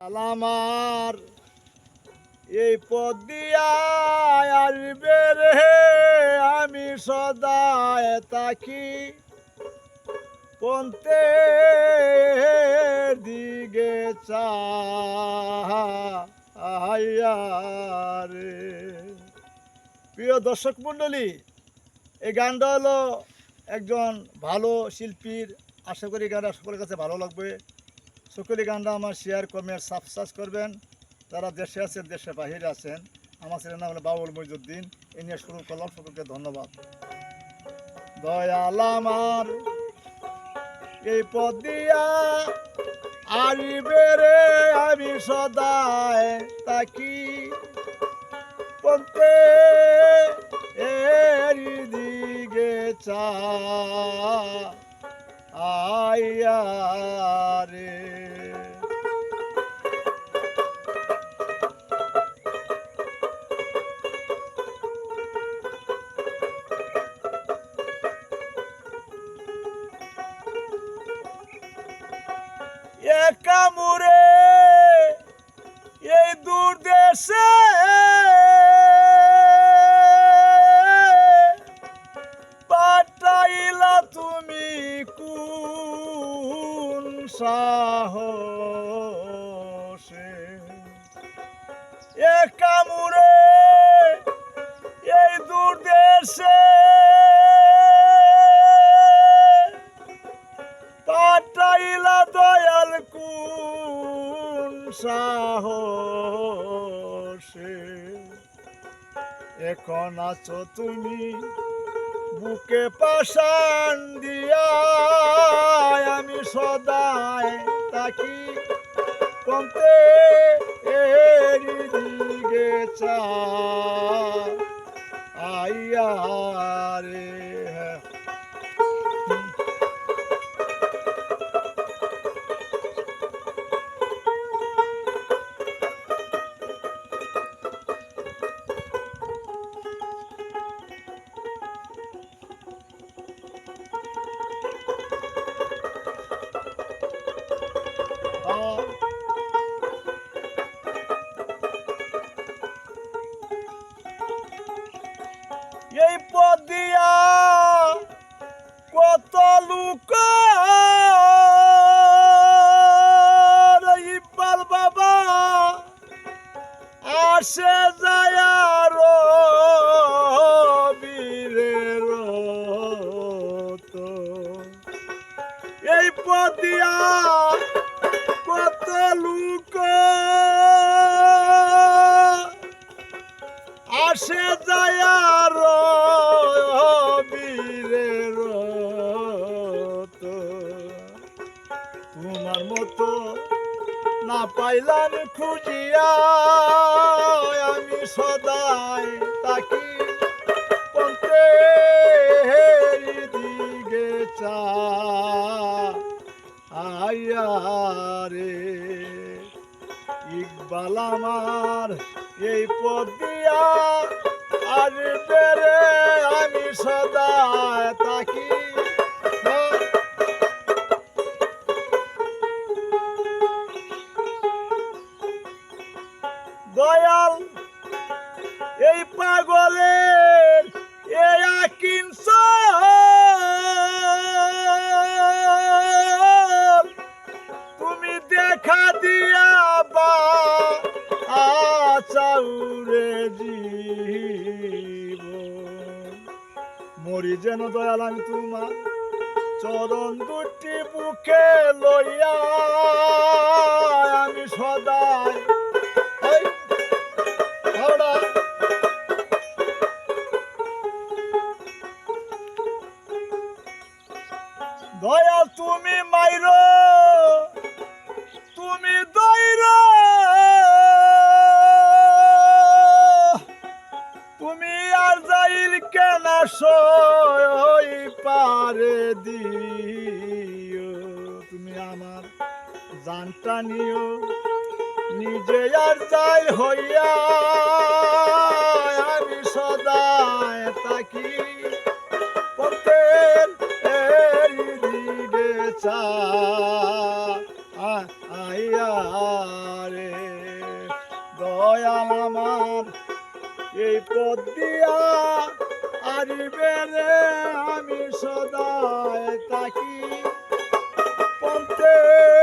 আমার এই পদ দিয়া আসবে রে আমি সদায় তাকি পন্তে দিকে রে। প্রিয় দর্শক মণ্ডলী, এই গানটা হলো একজন ভালো শিল্পীর। আশা করি গানটা সকলের কাছে ভালো লাগবে। সকলে গানটা আমার শেয়ার কমেন্ট সাবস্ক্রাইব করবেন। যারা দেশে আছেন দেশে বাহিরে আছেন, আমার ছেলের নাম হলো বাবুল মইজুদ্দিন। এ নিয়ে শুরু করলাম। সকলকে ধন্যবাদ। দয়াল আমার এই পদ দিয়া আসবে রে আমি সদায় তাকি। পন্তে একা মুরে এই দূর দেশে। পাঠাইলা তুমি কোন সাহসে? একা মুরে এই দূর দেশে। পাঠাইলা দয়াল কোন সাহসে? এখন আছো তুমি বুকে পাশান দিয়া আমি সদায় তাকি কমতে এরি দিকে চা এই পদ দিয়া কত লুক? ইকবাল বাবা আসে যায় বীরের এই পদ দিয়া কত লুক? আসে তোমার মতো না পাইলাম খুঁজিয়া, আমি সদাই তাকি পন্তে দিকে চা আইয়া রে। ইকবাল আমার এই পদ দিয়া আর বেড়ে আমি সদা তাকি আচাউরে জীব মরি যেন দয়াল আমি তোমার চরণ দুটি বুকে লইয়া, আমি হাওড়া। দয়া তুমি মাইরো, তুমি দৈর আমার জানটা নিও নিজে আর যাই হইয়া, আমি সদায় তাকি পথের দিকে চা রে। দয়াল আমার, এই পদ দিয়া আরিবে রে, আমি সদায় তাকি পন্থে